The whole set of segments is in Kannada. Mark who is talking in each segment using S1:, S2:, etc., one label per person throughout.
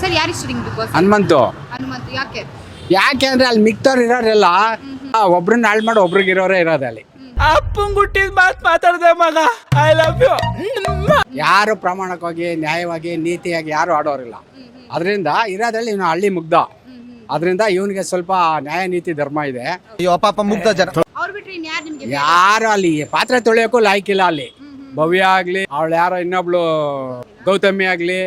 S1: ಸರ್ ಯಾರು ಇಷ್ಟ ನಿಮ್ಗೆ ಬಿಗ್ ಬಾಸ್
S2: ಹನುಮಂತು.
S1: ಹನುಮಂತ್ ಯಾಕೆ?
S2: ಯಾಕೆ ಅಂದ್ರೆ ಅಲ್ಲಿ ಮಿಕ್ತವ್ರು ಇರೋರೆಲ್ಲ ಆ, ಒಬ್ರನ್ನ ಹಾಳು ಮಾಡಿ ಒಬ್ರಿಗೆ ಇರೋರೇ ಇರೋದ ಅಲ್ಲಿ.
S3: ಅಪ್ಪಂಗ್ ಹುಟ್ಟಿದ ಮಾತ್ ಮಾತಾಡ್ದೆ ಮಗ. ಐ ಲವ್ ಯು
S2: ಯಾರು ಪ್ರಾಮಾಣಿಕವಾಗಿ ನ್ಯಾಯವಾಗಿ ನೀತಿಯಾಗಿ ಯಾರು ಆಡೋರಿಲ್ಲ. ಅದರಿಂದ ಇರೋದ್ರಲ್ಲಿ ಇವನು ಹಳ್ಳಿ ಮುಗ್ಧ. ಅದರಿಂದ ಇವನಿಗೆ ಸ್ವಲ್ಪ ನ್ಯಾಯ ನೀತಿ ಧರ್ಮ ಇದೆ.
S4: ಅಯ್ಯೋ ಪಾಪ ಮುಗ್ಧ ಜನ.
S1: ಅವ್ರು ಬಿಟ್ರೆ ಇನ್ ಯಾರು ನಿಮ್ಗೆ
S2: ಯಾರು ಅಲ್ಲಿ? ಪಾತ್ರೆ ತೊಳೆಯೋಕ್ಕೂ ಲಾಯ್ಕಿಲ್ಲ ಅಲ್ಲಿ. ಭವ್ಯ ಆಗ್ಲಿ ಅವಳು ಯಾರೋ ಇನ್ನೊಬ್ಳು ಗೌತಮಿ ಆಗ್ಲಿ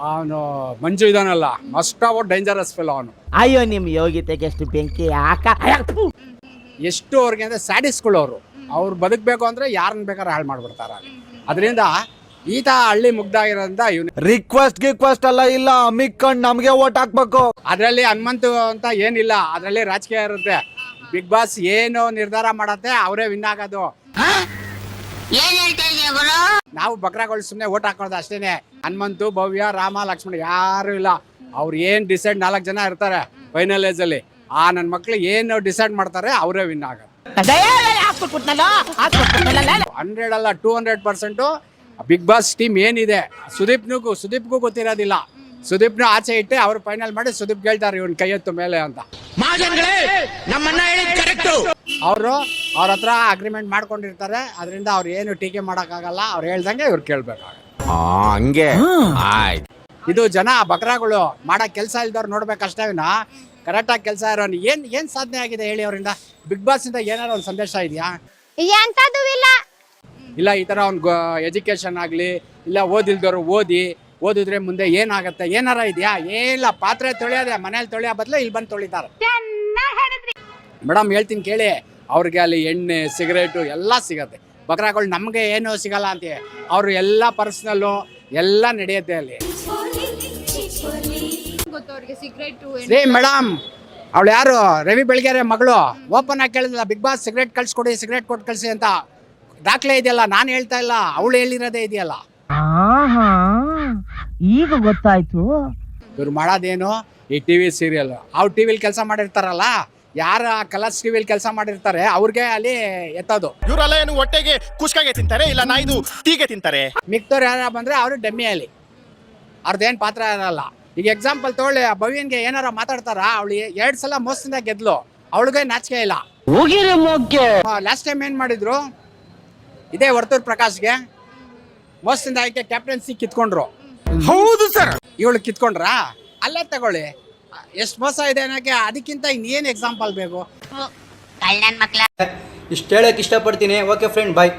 S2: ಅವನು ಮಂಜು ಇದಾನಲ್ಲ ಮಸ್ಟ್ ಅಬೌಟ್ ಡೇಂಜರಸ್ ಫೆಲ್ ಅವನು.
S5: ಅಯ್ಯೋ ನಿಮ್ ಯೋಗ್ಯತೆಗೆ ಎಷ್ಟು ಬೆಂಕಿ ಹಾಕ.
S2: ಎಷ್ಟು ಅವ್ರಿಗೆ ಅಂದ್ರೆ ಸ್ಯಾಟಿಸ್ಕೊಳ್ಳೋರು ಅವ್ರು ಬದುಕಬೇಕು ಅಂದ್ರೆ ಯಾರನ್ನ ಬೇಕಾದ್ರೆ ಹಾಳು ಮಾಡ್ಬಿಡ್ತಾರ. ಅದರಿಂದ ಈತ ಹಳ್ಳಿ ಮುಗ್ದಾಗಿರೋದ್ರಿಂದ ಇವನು
S4: ರಿಕ್ವೆಸ್ಟ್ ಗಿಕ್ವೆಸ್ಟ್ ಎಲ್ಲ ಇಲ್ಲ. ಮಿಕ್ಕೊಂಡು ನಮ್ಗೆ ಓಟ್ ಹಾಕ್ಬೇಕು.
S2: ಅದರಲ್ಲಿ ಹನುಮಂತು ಅಂತ ಏನಿಲ್ಲ. ಅದರಲ್ಲಿ ರಾಜಕೀಯ ಇರುತ್ತೆ. ಬಿಗ್ ಬಾಸ್ ಏನು ನಿರ್ಧಾರ ಮಾಡತ್ತೆ ಅವರೇ ವಿನ್ ಆಗೋದು. ನಾವು ಬಕ್ರಾಗಳು ಸುಮ್ಮನೆ ಓಟ್ ಹಾಕೋದು ಅಷ್ಟೇನೆ. ಹನುಮಂತು ಭವ್ಯ ರಾಮ ಲಕ್ಷ್ಮಣ ಯಾರು ಇಲ್ಲ. ಅವ್ರು ಏನ್ ಡಿಸೈಡ್ ನಾಲ್ಕು ಜನ ಇರ್ತಾರೆ ಫೈನಲ್ ಏಜ್ ಅಲ್ಲಿ. ಆ ನನ್ನ ಮಕ್ಳು ಏನು ಡಿಸೈಡ್ ಮಾಡ್ತಾರೆ ಅವರೇ ವಿನ್ ಆಗೋದು ಹಂಡ್ರೆಡ್ ಅಲ್ಲ two hundred percent Bigg Boss team ಏನಿದೆ? ಸುದೀಪ್ನಿಗೂ ಸುದೀಪ್ಗೂ ಗೊತ್ತಿರೋದಿಲ್ಲ. ಸುದೀಪ್ನ ಆಚೆ ಇಟ್ಟೆ ಅವ್ರು ಫೈನಲ್ ಮಾಡಿ ಸುದೀಪ್ ಕೇಳ್ತಾರೆ ಇವ್ನ ಕೈ ಎತ್ತು ಮೇಲೆ ಅಂತ. ಅವರು ಅವ್ರ ಹತ್ರ ಅಗ್ರಿಮೆಂಟ್ ಮಾಡ್ಕೊಂಡಿರ್ತಾರೆ. ಅದರಿಂದ ಅವ್ರು ಏನು ಟೀಕೆ ಮಾಡೋಕ್ಕಾಗಲ್ಲ. ಅವ್ರು ಹೇಳ್ದಂಗೆ ಇವ್ರು ಕೇಳ್ಬೇಕಾಗತ್ತೆ.
S4: ಹಂಗೆ. ಆಯ್ತು.
S2: ಇದು ಜನ ಬಕ್ರಾಗಳು ಮಾಡೋ ಕೆಲಸ ಇಲ್ದವ್ರು ನೋಡ್ಬೇಕಷ್ಟೇ ವಿನ ಕರೆಕ್ಟಾಗಿ ಕೆಲಸ ಇರೋನು. ಏನು ಏನು ಸಾಧನೆ ಆಗಿದೆ ಹೇಳಿ ಅವರಿಂದ? ಬಿಗ್ ಬಾಸಿಂದ ಏನಾರ ಒಂದು ಸಂದೇಶ ಇದೆಯಾ?
S1: ಇಲ್ಲ.
S2: ಇಲ್ಲ ಈ ಥರ ಅವ್ನು ಎಜುಕೇಷನ್ ಆಗಲಿ ಇಲ್ಲ ಓದಿಲ್ದವ್ರು ಓದಿ ಓದಿದ್ರೆ ಮುಂದೆ ಏನಾಗುತ್ತೆ? ಏನಾರ ಇದೆಯಾ? ಏನಿಲ್ಲ ಪಾತ್ರೆ ತೊಳೆಯೋದೆ ಮನೇಲಿ ತೊಳೆಯೋ ಬದಲು ಇಲ್ಲಿ ಬಂದು ತೊಳಿತಾರೆ. ಮೇಡಮ್ ಹೇಳ್ತೀನಿ ಕೇಳಿ ಅವ್ರಿಗೆ ಅಲ್ಲಿ ಎಣ್ಣೆ ಸಿಗರೇಟು ಎಲ್ಲ ಸಿಗತ್ತೆ. ಬಕ್ರಾಗಳು ನಮಗೆ ಏನೂ ಸಿಗಲ್ಲ ಅಂತ ಅವರು ಎಲ್ಲ ಪರ್ಸ್ನಲ್ಲು ಎಲ್ಲ ನಡೆಯುತ್ತೆ ಅಲ್ಲಿ.
S1: ಗೊತ್ತು ಅವ್ರಿಗೆ ಸಿಗರೇಟ್
S2: ರೀ ಮೇಡಮ್ ಅವಳು ಯಾರು? ರವಿ ಬೆಳಗೆರೆ ಮಗಳು. ಓಪನ್ ಆಗಿ ಕೇಳಿದ್ಲ ಬಿಗ್ ಬಾಸ್ ಸಿಗರೇಟ್ ಕಳ್ಸಿಕೊಡಿ ಸಿಗರೇಟ್ ಕೊಟ್ಟು ಕಳಿಸಿ ಅಂತ. ದಾಖಲೆ ಇದೆಯಲ್ಲ ನಾನು ಹೇಳ್ತಾ ಇಲ್ಲ ಅವಳು ಹೇಳಿರೋದೇ ಇದೆಯಲ್ಲ.
S5: ಈಗ ಗೊತ್ತಾಯ್ತು.
S2: ಇವ್ರು ಮಾಡೋದೇನು? ಈ ಟಿ ವಿ ಸೀರಿಯಲ್. ಅವ್ರು ಟಿ ವಿಲಿ ಕೆಲಸ ಮಾಡಿರ್ತಾರಲ್ಲ ಯಾರ ಕಲರ್ಸ್ ಟಿವಿಲ್ ಕೆಲಸ ಮಾಡಿರ್ತಾರೆ ಅವ್ರಿಗೆ ಅಲ್ಲಿ ಎತ್ತೋದು.
S6: ಇವರೆಲ್ಲ ಏನು ಹೊಟ್ಟೆಗೆ ಕುಷ್ಕಾಗೆ ತಿಂತಾರೆ ಇಲ್ಲ ನಾಯ್ದು ಟೀಗೆ ತಿಂತಾರೆ?
S2: ಮಿಕ್ತವ್ರು ಯಾರ ಬಂದ್ರೆ ಅವರು ಡಮ್ಮಿ ಅಲ್ಲಿ. ಅವ್ರದ್ದೇನು ಪಾತ್ರ ಇರಲ್ಲ. ಈಗ ಎಕ್ಸಾಂಪಲ್ ತೊಗೊಳ್ಳಿ ಆ ಭವ್ಯನ್ಗೆ ಏನಾರ ಮಾತಾಡ್ತಾರ? ಅವಳು ಎರಡು ಸಲ ಮೋಸದಿಂದ ಗೆದ್ಲು. ಅವಳಿಗೆ ನಾಚಿಕೆ ಇಲ್ಲ. ಲಾಸ್ಟ್ ಟೈಮ್ ಏನು ಮಾಡಿದ್ರು? ಇದೇ ವರ್ತೂರ್ ಪ್ರಕಾಶ್ಗೆ ಮೋಸದಿಂದ ಆಯ್ಕೆ ಕ್ಯಾಪ್ಟನ್ಸಿ ಕಿತ್ಕೊಂಡ್ರು.
S6: ಹೌದು ಸರ್
S2: ಇವಳು ಕಿತ್ಕೊಂಡ್ರಾ? ಅಲ್ಲೇ ತಗೊಳ್ಳಿ. ಎಷ್ಟು ಮೋಸ ಇದೆ ಅನ್ನೋಕ್ಕೆ ಅದಕ್ಕಿಂತ ಇನ್ನೇನು ಎಕ್ಸಾಂಪಲ್ ಬೇಕು?
S7: ಇಷ್ಟು ಹೇಳಕ್ ಇಷ್ಟಪಡ್ತೀನಿ. Okay friend bye